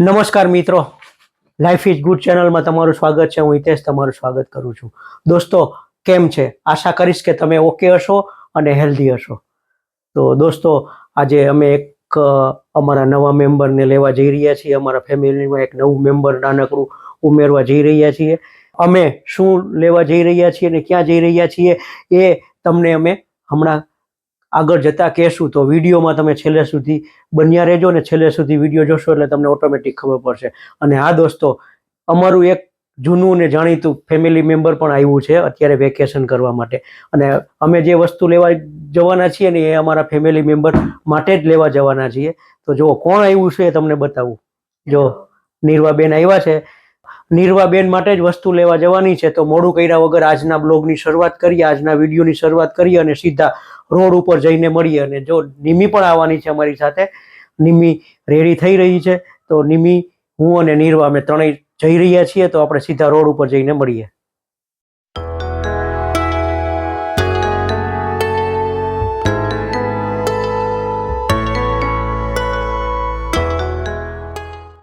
નમસ્કાર મિત્રો. Life is good ચેનલમાં તમારું સ્વાગત છે. હું હિતેશ તમારું સ્વાગત કરું છું. દોસ્તો, કેમ છે? આશા કરીશ કે તમે ઓકે હશો અને હેલ્ધી હશો. તો દોસ્તો, આજે અમે એક અમારા નવા મેમ્બરને લેવા જઈ રહ્યા છીએ. અમારા ફેમિલીમાં એક નવું મેમ્બર નાનકડું ઉમેરવા જઈ રહ્યા છીએ. અમે શું લેવા જઈ રહ્યા છીએ અને ક્યાં જઈ રહ્યા છીએ એ તમને અમે હમણાં આગળ જતા કહેશું તો વિડીયોમાં તમે છેલ્લે સુધી બન્યા રહેજો ને છેલ્લે સુધી વીડિયો જોશો એટલે તમને ઓટોમેટિક ખબર પડશે. અને હા દોસ્તો, અમારું એક જૂનું ને જાણીતું ફેમિલી મેમ્બર પણ આવ્યું છે અત્યારે વેકેશન કરવા માટે. અને અમે જે વસ્તુ લેવા જવાના છીએ ને એ અમારા ફેમિલી મેમ્બર માટે જ લેવા જવાના છીએ. તો જો કોણ આવ્યું છે એ તમને બતાવું. જો, નીરવાબેન આવ્યા છે. નીરવાબેન માટે જ વસ્તુ લેવા જવાની છે. તો મોડું કર્યા વગર આજના બ્લોગની શરૂઆત કરીએ, આજના વિડીયોની શરૂઆત કરીએ અને સીધા રોડ ઉપર જઈને મળીએ અને જો નિમી પણ આવવાની છે અમારી સાથે, નિમી રેડી થઈ રહી છે, તો નિમી, હું અને નીરવા અમે ત્રણેય જઈ રહ્યા છીએ, તો આપણે સીધા રોડ ઉપર જઈને મળીએ.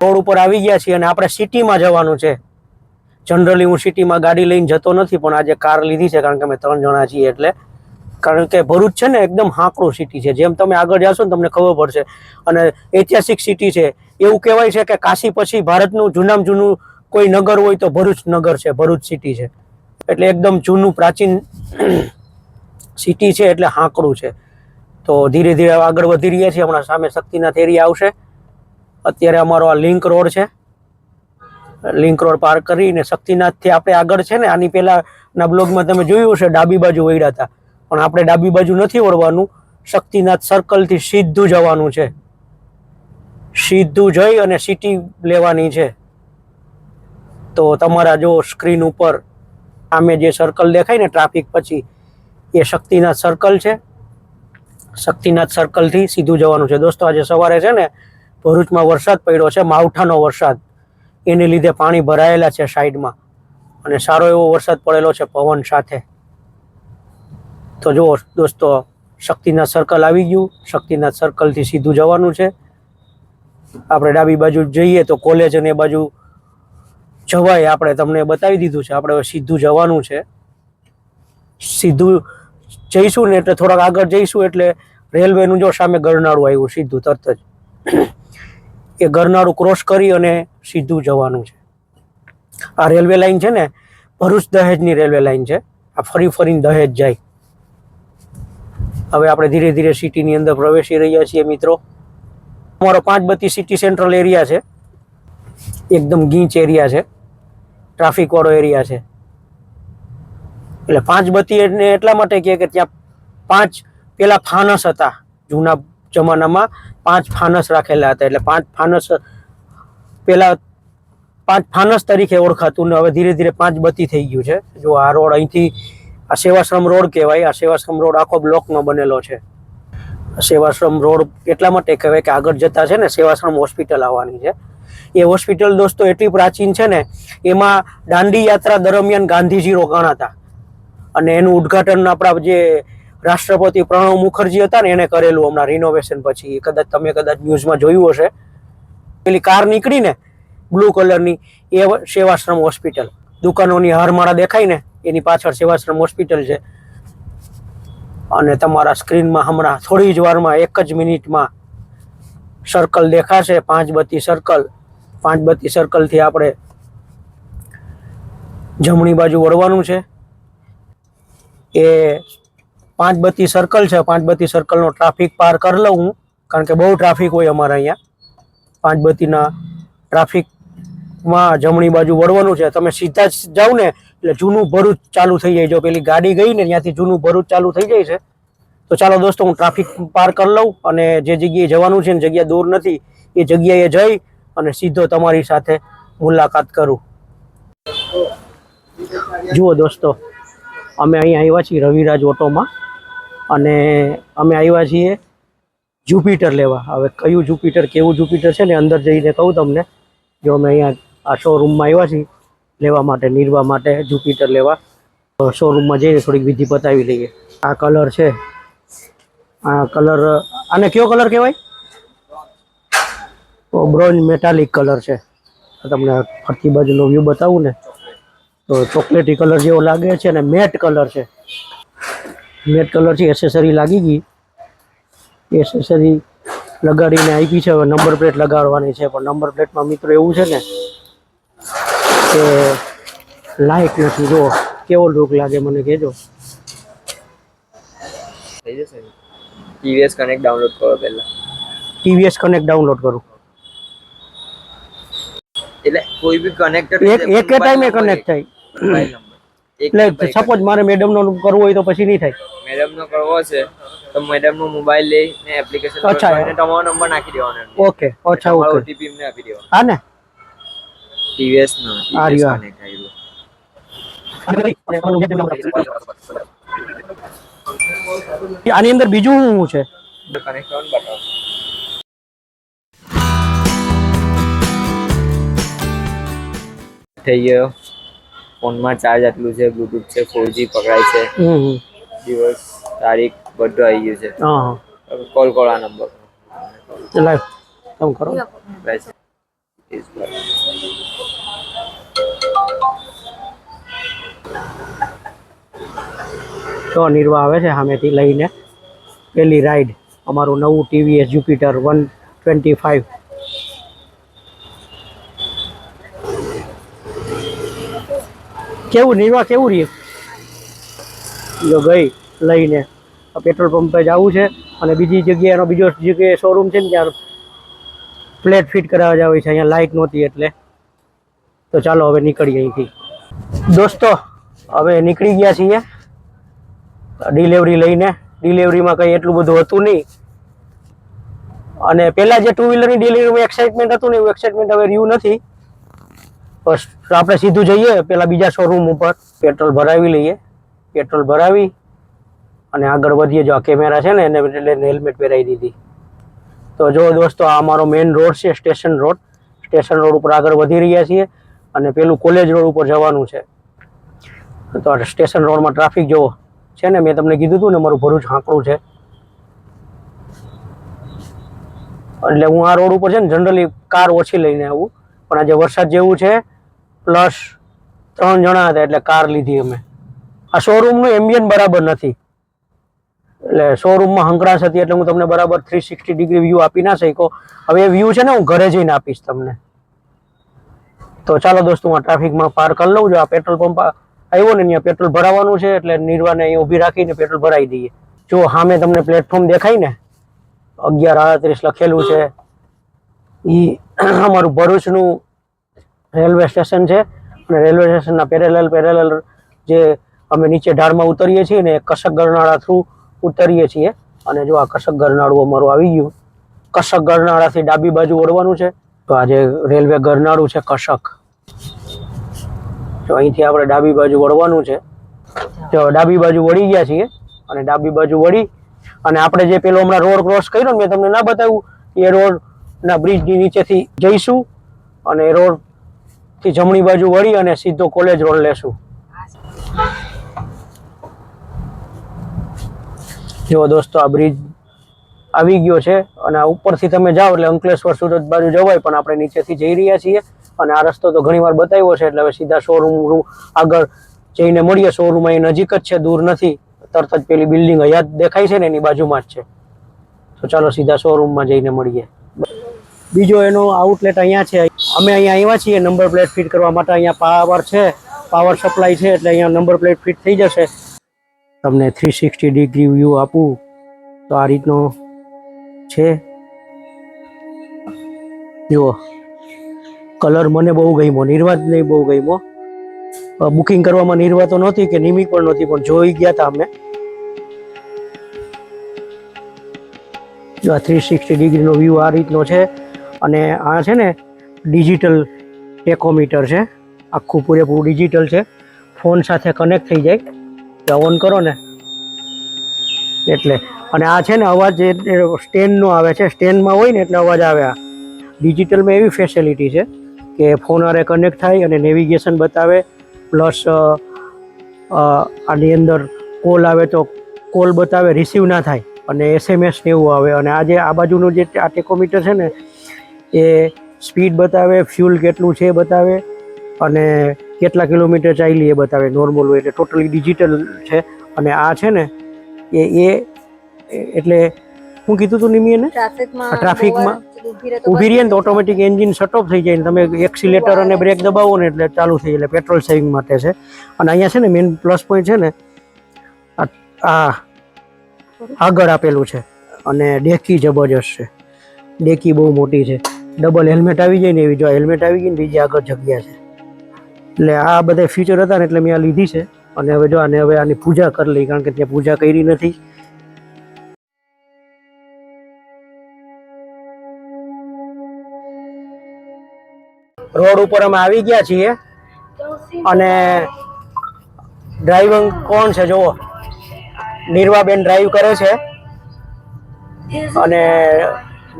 રોડ ઉપર આવી ગયા છીએ અને આપણે સિટીમાં જવાનું છે. જનરલી હું સિટીમાં ગાડી લઈને જતો નથી, પણ આજે કાર લીધી છે, કારણ કે અમે ત્રણ જણા છીએ એટલે કારણ કે ભરૂચ છે ને એકદમ હાંકડું સિટી છે. જેમ તમે આગળ જાશો ને તમને ખબર પડશે. અને ઐતિહાસિક સિટી છે. એવું કહેવાય છે કે કાશી પછી ભારતનું જૂનામાં જૂનું કોઈ નગર હોય તો ભરૂચ નગર છે, ભરૂચ સિટી છે. એટલે એકદમ જૂનું પ્રાચીન સિટી છે એટલે હાંકડું છે. તો ધીરે ધીરે આગળ વધી રહ્યા છીએ. હમણાં સામે શક્તિનાથ એરિયા આવશે. અત્યારે અમારો આ લિંક રોડ છે. લિંક રોડ પાર કરીને શક્તિનાથથી આપણે આગળ છે ને. આની પહેલાંના બ્લોગમાં તમે જોયું હશે, ડાબી બાજુ વળ્યા હતા પણ આપણે ડાબી બાજુ નથી વળવાનું શક્તિનાથ સર્કલથી સીધું જવાનું છે. સીધું જઈ અને સિટી લેવાની છે. તો તમારા જો સ્ક્રીન ઉપર સામે જે સર્કલ દેખાય ને ટ્રાફિક પછી, એ શક્તિનાથ સર્કલ છે. શક્તિનાથ સર્કલથી સીધું જવાનું છે. દોસ્તો, આજે સવારે છે ને ભરૂચમાં વરસાદ પડ્યો છે, માવઠાનો વરસાદ. એને લીધે પાણી ભરાયેલા છે સાઈડમાં. અને સારો એવો વરસાદ પડેલો છે પવન સાથે. તો જુઓ, દોસ્તો શક્તિનાથ સર્કલ આવી ગયું. શક્તિનાથ સર્કલથી સીધું જવાનું છે. આપણે ડાબી બાજુ જઈએ તો કોલેજ અને એ બાજુ જવાય. આપણે તમને બતાવી દીધું છે. આપણે સીધું જવાનું છે. સીધું જઈશું ને એટલે થોડાક આગળ જઈશું એટલે રેલવેનું જો સામે ગરનાળું આવ્યું, સીધું તરત જ. એ ગરનાળું ક્રોસ કરી અને સીધું જવાનું છે. આ રેલવે લાઈન છે ને, ભરૂચ દહેજની રેલવે લાઈન છે. આ ફરી ફરીને દહેજ જાય. હવે આપણે ધીરે ધીરે સિટીની અંદર પ્રવેશી રહ્યા છીએ મિત્રો. અમારો પાંચ બત્તી સિટી સેન્ટ્રલ એરિયા છે. એકદમ ગીચ એરિયા છે. ટ્રાફિક વાળો એરિયા છે. એટલે પાંચ બત્તી એટલે એટલા માટે કહે કે ત્યાં પાંચ પેલા ફાનસ હતા. જૂના જમાનામાં પાંચ ફાનસ રાખેલા હતા. એટલે પાંચ ફાનસ પેલા પાંચ ફાનસ તરીકે ઓળખાતું ને હવે ધીરે ધીરે પાંચ બત્તી થઈ ગયું છે. જો આ રોડ અહીંથી આ સેવાશ્રમ રોડ કહેવાય. આ સેવાશ્રમ રોડ આખો બ્લોકનો બનેલો છે. સેવાશ્રમ રોડ એટલા માટે કહેવાય કે આગળ જતા છે ને સેવાશ્રમ હોસ્પિટલ આવવાની છે. એ હોસ્પિટલ દોસ્તો એટલી પ્રાચીન છે ને, એમાં દાંડી યાત્રા દરમિયાન ગાંધીજી રોકાણા હતા અને એનું ઉદ્ઘાટન આપણા જે રાષ્ટ્રપતિ પ્રણવ મુખર્જી હતા ને, એને કરેલું હમણાં રિનોવેશન પછી. કદાચ તમે કદાચ ન્યૂઝમાં જોયું હશે. પેલી કાર નીકળી ને બ્લુ કલરની એ સેવાશ્રમ હોસ્પિટલ. દુકાનોની હારમાળા દેખાય ને એની પાછળ સેવાશ્રમ હોસ્પિટલ છે. અને તમારા સ્ક્રીનમાં હમણાં થોડી જ વારમાં એક જ મિનિટમાં સર્કલ દેખાશે પાંચ બત્તી સર્કલ પાંચ બત્તી સર્કલથી આપણે જમણી બાજુ વળવાનું છે. એ પાંચ બત્તી સર્કલ છે. પાંચ બત્તી સર્કલનો ટ્રાફિક પાર કરી લઉં કારણ કે બહુ ટ્રાફિક હોય અમારા અહીંયા. પાંચ બત્તીના ટ્રાફિકમાં જમણી બાજુ વળવાનું છે. તમે સીધા જ જાઓ ને એટલે જૂનું ભરૂચ ચાલુ થઈ જાય. જો પેલી ગાડી ગઈ ને ત્યાંથી જૂનું ભરૂચ ચાલુ થઈ જાય છે, તો ચાલો દોસ્તો, હું ટ્રાફિક પાર કરી લઉં અને જે જગ્યાએ જવાનું છે ને જગ્યા દૂર નથી, એ જગ્યાએ જઈ અને સીધો તમારી સાથે મુલાકાત કરું. જુઓ દોસ્તો, અમે અહીંયા આવ્યા છીએ રવિરાજ ઓટોમાં અને અમે આવ્યા છીએ જુપિટર લેવા. હવે કયું જુપિટર, કેવું જુપિટર છે ને અંદર જઈને કહું તમને. જો અમે અહીંયા આ શોરૂમમાં આવ્યા છીએ લેવા માટે, નિર્વા માટે, જુપિટર લેવા. શોરૂમમાં જઈને થોડીક વિધિ પતાવી લઈએ. આ કલર છે. આ કલર આને કયો કલર કહેવાય? બ્રોન્ઝ મેટાલિક કલર છે. તમને ફરતી બાજુનો વ્યૂ બતાવું ને. તો ચોકલેટી કલર જેવો લાગે છે અને મેટ કલર છે. મેટ કલર છે એસેસરી લાગી ગઈ. એસેસરી લગાડીને આપી છે. હવે નંબર પ્લેટ લગાડવાની છે. પણ નંબર પ્લેટમાં મિત્રો એવું છે ને કે લાઇટ નથી. જો કેવો લુક લાગે મને કહેજો. થઈ જશે. ટીવીએસ કનેક્ટ ડાઉનલોડ કરો પહેલા. ટીવીએસ કનેક્ટ ડાઉનલોડ કરું. એટલે કોઈ બી કનેક્ટર એક એક ટાઈમે કનેક્ટ થાય. એટલે સપોઝ મારે મેડમ નો કરવું હોય તો પછી નહીં થાય. મેડમ નો કરવો છે તો મેડમ નો મોબાઈલ લઈને એપ્લિકેશન અચ્છા. તમારો નંબર નાખી દેવાનો ઓકે અચ્છા ઓકે ઓટીપી એમને આપી દેવાનો. હા ને? ટીવીએસ નો. આની અંદર બીજું શું છે? કનેક્ટ થઈ ગયો. ફોનમાં ચાર્જ આટલું છે બ્લુટૂથ છે ફોરજી પકડાય છે. દિવસ તારીખ બધું આવી ગયું છે. કોલ કરો આ નંબર લાઈવ તમે કરો. બસ Is તો નિર્વા આવે છે સામેથી લઈને. પેલી રાઈડ અમારું નવું TVS Jupiter one twenty five કેવું નિર્વા કેવું રહી જો ગઈ લઈને પેટ્રોલ પંપે જવું છે અને બીજી જગ્યાએ બીજો જગ્યાએ શોરૂમ છે ને ત્યાં પ્લેટ ફિટ કરાવવા જવું છે, અહીંયા લાઇટ નહોતી એટલે. તો ચાલો હવે નીકળીએ અહીંથી. દોસ્તો, હવે નીકળી ગયા છીએ. ડિલિવરી લઈને ડિલિવરીમાં કંઈ એટલું બધું હતું નહીં. અને પહેલાં જે ટુ વ્હીલરની ડિલિવરીમાં એક્સાઇટમેન્ટ હતું ને એવું એક્સાઇટમેન્ટ હવે રહ્યું નથી. બસ આપણે સીધું જઈએ પહેલાં બીજા શોરૂમ ઉપર પેટ્રોલ ભરાવી લઈએ. પેટ્રોલ ભરાવી અને આગળ વધીએ. જો આ કેમેરા છે ને, એને એટલે હેલ્મેટ પહેરાવી દીધી. તો જો દોસ્તો, આ અમારો મેઇન રોડ છે સ્ટેશન રોડ સ્ટેશન રોડ ઉપર આગળ વધી રહ્યા છીએ અને પેલું કોલેજ રોડ ઉપર જવાનું છે. તો સ્ટેશન રોડમાં ટ્રાફિક જોવો. છે ને, મેં તમને કીધું હતું ને, મારું ભરૂચ હાંકડું છે. એટલે હું આ રોડ ઉપર છે ને જનરલી કાર ઓછી લઈને આવું. પણ આજે વરસાદ જેવું છે પ્લસ ત્રણ જણા હતા એટલે કાર લીધી અમે. આ શોરૂમનું એમ્બિયન બરાબર નથી. એટલે શોરૂમમાં હંકરાશ હતી એટલે હું તમને બરાબર થ્રી સિક્સટી ડિગ્રી વ્યૂ આપી ના શક્યો. હવે એ વ્યૂ છે ને, હું ઘરે જઈને આપીશ તમને. તો ચાલો દોસ્તો, હું આ ટ્રાફિકમાં પાર કરી લઉં છું. આ પેટ્રોલ પંપ આવ્યો ને ત્યાં પેટ્રોલ ભરાવાનું છે એટલે નિર્વાને અહીં ઊભી રાખીને પેટ્રોલ ભરાઈ દઈએ. જો સામે તમને પ્લેટફોર્મ દેખાય ને, અગિયાર આડત્રીસ લખેલું છે. એ અમારું ભરૂચનું રેલવે સ્ટેશન છે અને રેલવે સ્ટેશનના પેરેલલ પેરેલલ જે અમે નીચે ઢાળમાં ઉતરીએ છીએ ને એ કસક ગરનાળા થ્રુ ઉતરીએ છીએ. અને જો આ કસક ગરનાળું અમારું આવી ગયું. કસક ગરનાળાથી ડાબી બાજુ વળવાનું છે. તો આ જે રેલવે ગરનાળું છે કસક. તો અહીંથી આપણે ડાબી બાજુ વળવાનું છે. તો ડાબી બાજુ વળી ગયા છીએ અને ડાબી બાજુ વળી અને આપણે જે પેલો હમણાં રોડ ક્રોસ કર્યો મેં તમને ના બતાવ્યું, એ રોડના બ્રિજની નીચેથી જઈશું અને રોડથી જમણી બાજુ વળી અને સીધો કોલેજ રોડ લેશું. જો દોસ્તો, આ બ્રિજ આવી ગયો છે અને ઉપરથી તમે જાઓ એટલે અંકલેશ્વર સુરત બાજુ જવાય, પણ આપણે નીચેથી જઈ રહ્યા છીએ. અને આ રસ્તો તો ઘણી વાર બતાવ્યો છે, એટલે હવે સીધા શોરૂમ આગળ જઈને મળીએ. શોરૂમ અહીં નજીક જ છે, દૂર નથી. તરત જ પેલી બિલ્ડિંગ હયાત દેખાય છે ને, એની બાજુમાં જ છે. તો ચાલો સીધા શોરૂમમાં જઈને મળીએ. બીજો એનો આઉટલેટ અહીંયા છે. અમે અહીંયા આવ્યા છીએ નંબર પ્લેટ ફિટ કરવા માટે. અહીંયા પાવર છે પાવર સપ્લાય છે, એટલે અહીંયા નંબર પ્લેટ ફિટ થઈ જશે. તમને થ્રી સિક્સટી ડિગ્રી વ્યૂ આપું. તો આ રીતનો છે. જુઓ. કલર મને બહુ ગમ્યો નહીં બહુ ગમ્યો. બુકિંગ કરવામાં નિર્વાતો નહોતી કે નિમિક પણ નહોતી, પણ જોઈ ગયા હતા અમે. જો આ થ્રી સિક્સટી ડિગ્રીનો વ્યૂ આ રીતનો છે અને આ છે ને ડિજિટલ ટેકોમીટર છે. આખું પૂરેપૂરું ડિજિટલ છે. ફોન સાથે કનેક્ટ થઈ જાય. તો ઓન કરો ને. એટલે, અને આ છે ને અવાજ સ્ટેન્ડનો આવે છે. સ્ટેન્ડમાં હોય ને એટલે અવાજ આવે આ. ડિજિટલમાં એવી ફેસિલિટી છે. કે ફોન હારે કનેક્ટ થાય અને નેવિગેશન બતાવે. પ્લસ આની અંદર કોલ આવે તો કોલ બતાવે રિસીવ ના થાય અને એસએમએસ ને એવું આવે. અને આ જે આ બાજુનું જે આ ટેકોમીટર છે ને, એ સ્પીડ બતાવે ફ્યુલ કેટલું છે એ બતાવે અને કેટલા કિલોમીટર ચાલી એ બતાવે નોર્મલ હોય એટલે ટોટલી ડિજિટલ છે. અને આ છે ને, એ એ, એટલે હું કીધું તું નિમી એને ટ્રાફિકમાં ઊભી રહીએ ને તો ઓટોમેટિક એન્જિન શટ ઓફ થઈ જાય ને તમે એક્સિલેટર અને બ્રેક દબાવો ને એટલે ચાલુ થઈ જાય એટલે પેટ્રોલ સેવિંગ માટે છે. અને અહીંયા છે ને મેઇન પ્લસ પોઈન્ટ છે ને આ આ આગળ આપેલું છે. અને ડેકી જબરજસ્ત છે. ડેકી બહુ મોટી છે. ડબલ હેલ્મેટ આવી જાય ને એવી જો હેલ્મેટ આવી ગઈ ને બીજી આગળ જગ્યા છે. એટલે આ બધા ફ્યુચર હતા ને એટલે મેં આ લીધી છે. અને હવે જો આને હવે આની પૂજા કરી લઈ કારણ કે ત્યાં પૂજા કરી નથી. રોડ ઉપર અમે આવી ગયા છીએ. અને ડ્રાઈવિંગ કોણ છે? જુઓ. નિર્વાબેન ડ્રાઈવ કરે છે. અને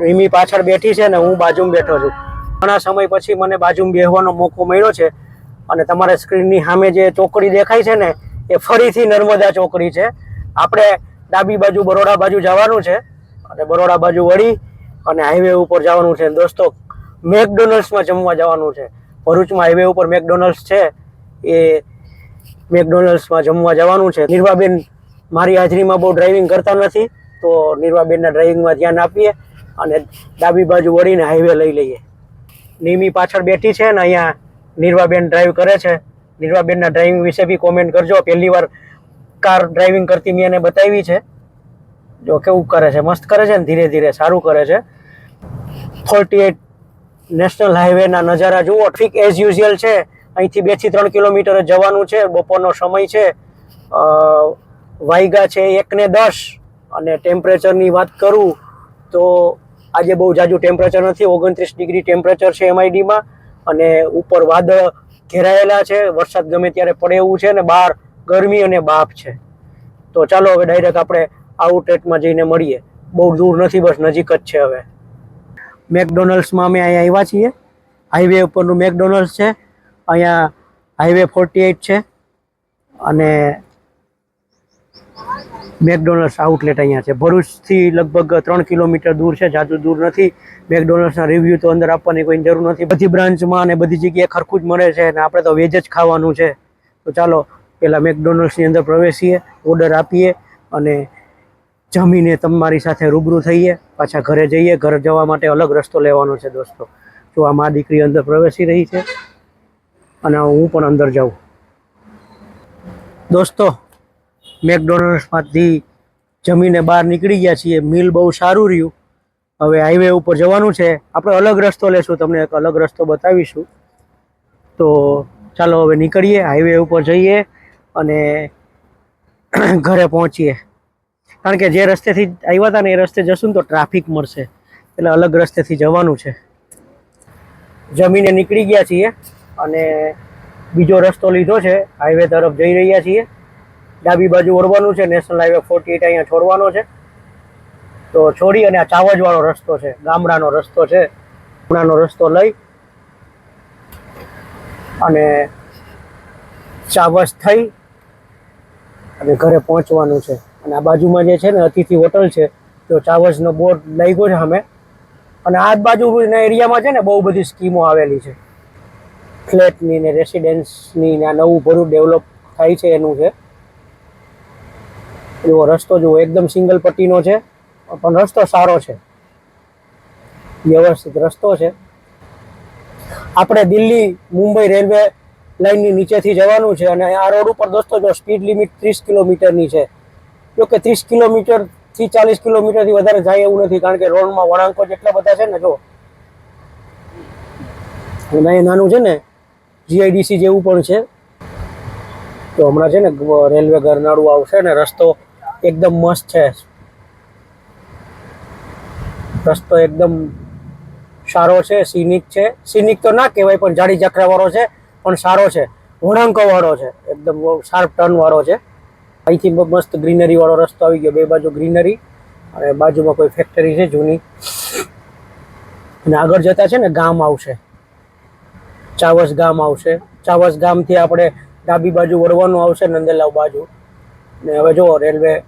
રીમી પાછળ બેઠી છે ને હું બાજુમાં બેઠો છું. ઘણા સમય પછી મને બાજુમાં બેહવાનો મોકો મળ્યો છે. અને તમારા સ્ક્રીનની સામે જે ચોકડી દેખાય છે ને, એ ફરીથી નર્મદા ચોકડી છે. આપણે ડાબી બાજુ બરોડા બાજુ જવાનું છે. અને બરોડા બાજુ વળી અને હાઈવે ઉપર જવાનું છે. દોસ્તો મેકડોનલ્ડ્સમાં જમવા જવાનું છે. ભરૂચમાં હાઈવે ઉપર મેકડોનલ્ડ્સ છે. એ મેકડોનલ્ડ્સમાં જમવા જવાનું છે. નિર્વાબેન મારી હાજરીમાં બહુ ડ્રાઇવિંગ કરતા નથી, તો નિર્વાબેનના ડ્રાઇવિંગમાં ધ્યાન આપીએ અને ડાબી બાજુ વળીને હાઈવે લઈ લઈએ. નિમી પાછળ બેઠી છે ને અહીંયા નિર્વાબેન ડ્રાઈવ કરે છે. નિર્વાબેનના ડ્રાઇવિંગ વિશે બી કોમેન્ટ કરજો. પહેલી વાર કાર ડ્રાઇવિંગ કરતી મેં એને બતાવી છે. જો કેવું કરે છે? મસ્ત કરે છે ને? ધીરે ધીરે સારું કરે છે. ફોર્ટી એટ નેશનલ હાઈવેના નજારા જુઓ. ઠીક એઝ યુઝ્યુઅલ છે. અહીંથી બેથી ત્રણ કિલોમીટર જવાનું છે. બપોરનો સમય છે. વાયગા છે એક ને દસ. અને ટેમ્પરેચરની વાત કરું તો આજે બહુ જાજુ ટેમ્પરેચર નથી. ઓગણત્રીસ ડિગ્રી ટેમ્પરેચર છે એમઆઈડીમાં અને ઉપર વાદળ ઘેરાયેલા છે. વરસાદ ગમે ત્યારે પડે એવું છે ને બહાર ગરમી અને બાપ છે. તો ચાલો હવે ડાયરેક્ટ આપણે આઉટલેટમાં જઈને મળીએ. બહુ દૂર નથી, બસ નજીક જ છે હવે. મેકડોનલ્ડ્સમાં અમે અહીંયા આવ્યા છીએ. હાઈવે ઉપરનું મેકડોનલ્ડ્સ છે. અહીંયા હાઈવે ફોર્ટી એઇટ છે. અને મેકડોનલ્ડ્સ આઉટલેટ અહીંયા છે. ભરૂચથી લગભગ ત્રણ કિલોમીટર દૂર છે. જાજુ દૂર નથી. મેકડોનલ્ડ્સના રિવ્યૂ તો અંદર આપવાની કોઈ જરૂર નથી. બધી બ્રાન્ચમાં અને બધી જગ્યાએ ખરખું જ મળે છે અને આપણે તો વેજ જ ખાવાનું છે. તો ચાલો પહેલાં મેકડોનલ્ડ્સની અંદર પ્રવેશીએ, ઓર્ડર આપીએ અને જમીને તમારી સાથે રૂબરૂ થઈએ, પાછા ઘરે જઈએ. ઘરે જવા માટે અલગ રસ્તો લેવાનો છે દોસ્તો. જો આ મા દીકરી અંદર પ્રવેશી રહી છે, અને હું પણ અંદર જાઉં. દોસ્તો, મેકડોનલ્ડ્સમાંથી જમીને બહાર નીકળી ગયા છીએ. મિલ બહુ સારું રહ્યું. હવે હાઈવે ઉપર જવાનું છે. આપણે અલગ રસ્તો લેશું, તમને એક અલગ રસ્તો બતાવીશું. તો ચાલો હવે નીકળીએ, હાઈવે ઉપર જઈએ અને ઘરે પહોંચીએ. કારણ કે જે રસ્તેથી આવ્યા હતા ને એ રસ્તે જશું ને તો ટ્રાફિક મળશે. એટલે અલગ રસ્તેથી જવાનું છે. જમીને નીકળી ગયા છીએ અને બીજો રસ્તો લીધો છે. હાઈવે તરફ જઈ રહ્યા છીએ. ડાબી બાજુ ઓળવાનું છે. નેશનલ હાઈવે ફોર્ટી એટ અહીંયા છોડવાનો છે. તો છોડી અને આ ચાવજવાળો રસ્તો છે. ગામડાનો રસ્તો છે. ગામડાનો રસ્તો લઈ અને ચાવજ થઈ અને ઘરે પહોંચવાનું છે. અને આ બાજુમાં જે છે ને અતિથિ હોટલ છે, તો ચાવર્સનો બોર્ડ લાગ્યો છે અમે અને આ બાજુના એરિયામાં છે ને બહુ બધી સ્કીમો આવેલી છે. ફ્લેટની ને રેસિડેન્સની ને આ નવું ભરું ડેવલપ થાય છે એનું છે. એવો રસ્તો જુઓ, એકદમ સિંગલ પટ્ટીનો છે, પણ રસ્તો સારો છે. વ્યવસ્થિત રસ્તો છે. આપણે દિલ્હી મુંબઈ રેલવે લાઇનની નીચેથી જવાનું છે અને આ રોડ ઉપર દોસ્તો, જો સ્પીડ લિમિટ ત્રીસ કિલોમીટરની છે જો કે ત્રીસ કિલોમીટરથી ચાલીસ કિલોમીટરથી વધારે જાય એવું નથી, કારણ કે રોડમાં વળાંકો જેટલા બધા છે ને, જો. અને નાનું છે ને જીઆઈડીસી જેવું પણ છે. તો હમણાં છે ને, રેલવે ગરનાળું આવશે ને, રસ્તો એકદમ મસ્ત છે. રસ્તો એકદમ સારો છે સિનિક છે. સિનિક તો ના કહેવાય, પણ જાડી જાખરા વાળો છે, પણ સારો છે. વળાંકો વાળો છે, એકદમ શાર્પ ટર્ન વાળો છે. અહીંથી મસ્ત ગ્રીનરી વાળો રસ્તો આવી ગયો. બે બાજુ ગ્રીનરી અને બાજુમાં કોઈ ફેક્ટરી છે જૂની. અને આગળ જતા છે ને ગામ આવશે. ચાવસ ગામ આવશે. ચાવસ ગામથી આપણે ડાબી બાજુ વળવાનું આવશે, નંદેલાવ બાજુ. ને હવે જો રેલવે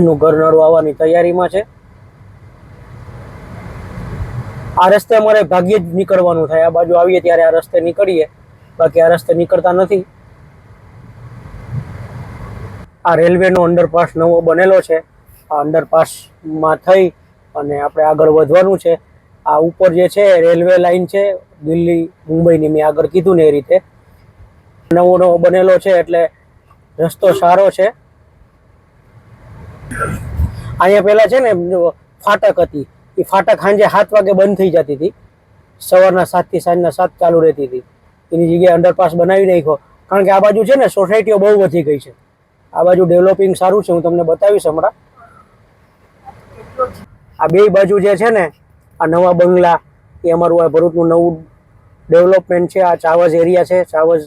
નું ગરનાળું આવવાની તૈયારીમાં છે. આ રસ્તે અમારે ભાગ્યે જ નીકળવાનું થાય. આ બાજુ આવીએ ત્યારે આ રસ્તે નીકળીએ. બાકી આ રસ્તે નીકળતા નથી. આ રેલવેનો અંડરપાસ નવો બનેલો છે. આ અંડરપાસમાં થઈ અને આપણે આગળ વધવાનું છે. આ ઉપર જે છે, રેલવે લાઈન છે, દિલ્હી, મુંબઈની મેં આગળ કીધું ને એ રીતે. નવો નવો બનેલો છે એટલે રસ્તો સારો છે. અહીંયા પહેલાં છે ને, ફાટક હતી. એ ફાટક સાંજે સાત વાગે બંધ થઈ જતી હતી. સવારના સાતથી સાંજના સાત ચાલુ રહેતી હતી. એની જગ્યાએ અંડરપાસ બનાવી નાખ્યો. કારણ કે આ બાજુ છે ને, સોસાયટીઓ બહુ વધી ગઈ છે. આ બાજુ ડેવલપિંગ સારું છે, હું તમને બતાવીશ હમણાં. આ બે બાજુ જે છે ને, આ નવા બંગલા, એ અમારું આ ભરૂચનું નવું ડેવલપમેન્ટ છે, આ ચાવજ એરિયા છે, ચાવજ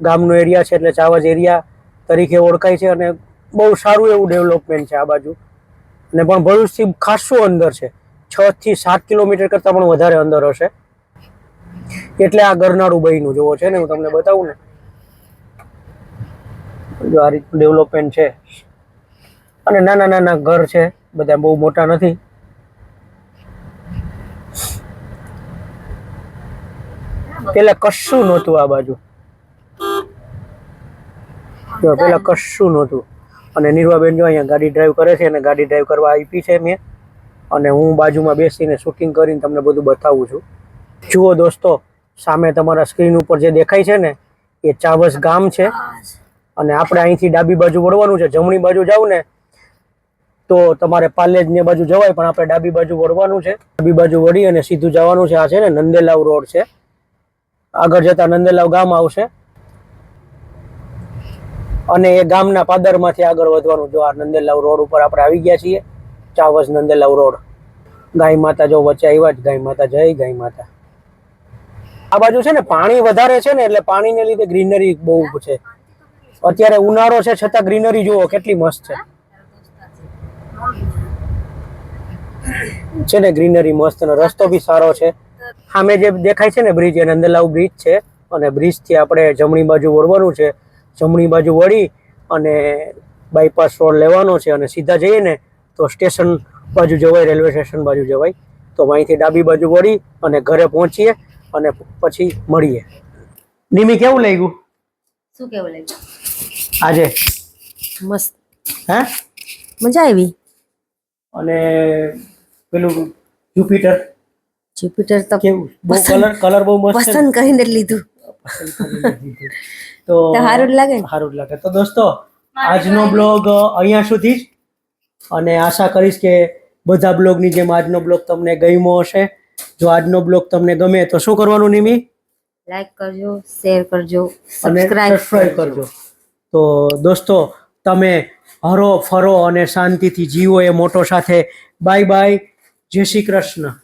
ગામનો એરિયા છે, એટલે ચાવજ એરિયા તરીકે ઓળખાય છે અને બહુ સારું એવું ડેવલપમેન્ટ છે આ બાજુ. અને પણ ભરૂચથી ખાસું અંદર છે? છ થી સાત કિલોમીટર કરતાં પણ વધારે અંદર હશે. એટલે આ ગરનાળું બહીનું જોવો છે ને, હું તમને બતાવું ને. જો આ રીતનું ડેવલપમેન્ટ છે. અને નાના નાના ઘર છે, બધા બહુ મોટા નથી. પેલા કશું નહોતું આ બાજુ. જો પેલા કશું નહોતું. અને નીરવાબેન જો અહીંયા ગાડી ડ્રાઈવ કરે છે, અને ગાડી ડ્રાઈવ કરવા આપી છે મેં. અને હું બાજુમાં બેસીને શૂટિંગ કરીને તમને બધું બતાવું છું. જુઓ દોસ્તો, સામે તમારા સ્ક્રીન ઉપર જે દેખાય છે ને, એ ચાવસ ગામ છે. અને આપણે અહીંથી ડાબી બાજુ વળવાનું છે, જમણી બાજુ જાવ ને, તો તમારે પાલેજ ને બાજુ જવાય, પણ આપણે ડાબી બાજુ વળવાનું છે. ડાબી બાજુ વળી અને સીધું જવાનું છે, આ છે ને નંદેલાવ રોડ છે. આગળ જતા નંદેલાવ ગામ આવશે. અને એ ગામના પાદરમાંથી આગળ વધવાનું, જો આ નંદેલાવ રોડ ઉપર આપણે આવી ગયા છીએ, ચાવસ નંદેલાવ રોડ. ગાય માતા જો વચ્ચે આવ્યા જ, ગાય માતા જય, ગાય માતા. આ બાજુ છે ને પાણી વધારે છે ને, એટલે પાણીને લીધે ગ્રીનરી બહુ છે. અત્યારે ઉનાળો છે, છતાં ગ્રીનરી જુઓ, કેટલી મસ્ત છે. છે ને, ગ્રીનરી મસ્ત અને રસ્તો બી સારો છે. સામે જે દેખાય છે ને બ્રિજ એ નંદલાવ બ્રિજ છે. અને બ્રિજથી આપણે જમણી બાજુ વળવાનું છે. જમણી બાજુ વળી અને બાયપાસ રોડ લેવાનો છે અને સીધા જઈએ ને, તો સ્ટેશન બાજુ જવાય, રેલવે સ્ટેશન બાજુ જવાય. તો અહીંથી ડાબી બાજુ વળી અને ઘરે પહોંચીએ અને પછી મળીએ. નિમી, કેવું લાગ્યું? શું કેવું લાગ્યું? આજે? મસ્ત. હે? મજા આવી? અને પેલું જુપિટર જુપિટર તો કેવું? બહુ કલર કલર બહુ મસ્ત પસંદ કરીને લીધું. તો સારું લાગે સારું લાગે. તો દોસ્તો આજનો બ્લોગ અહીંયા સુધી જ. અને આશા કરીશ કે બધા બ્લોગની જેમ આજનો બ્લોગ તમને ગમ્યો હશે. જો આજનો બ્લોગ તમને ગમે તો શું કરવાનું નિમી? લાઈક કરજો શેર કરજો સબસ્ક્રાઇબ કરજો. તો દોસ્તો, તમે હરો ફરો અને શાંતિથી જીવો એ મોટો સાથે. Bye bye. જય શ્રી કૃષ્ણ.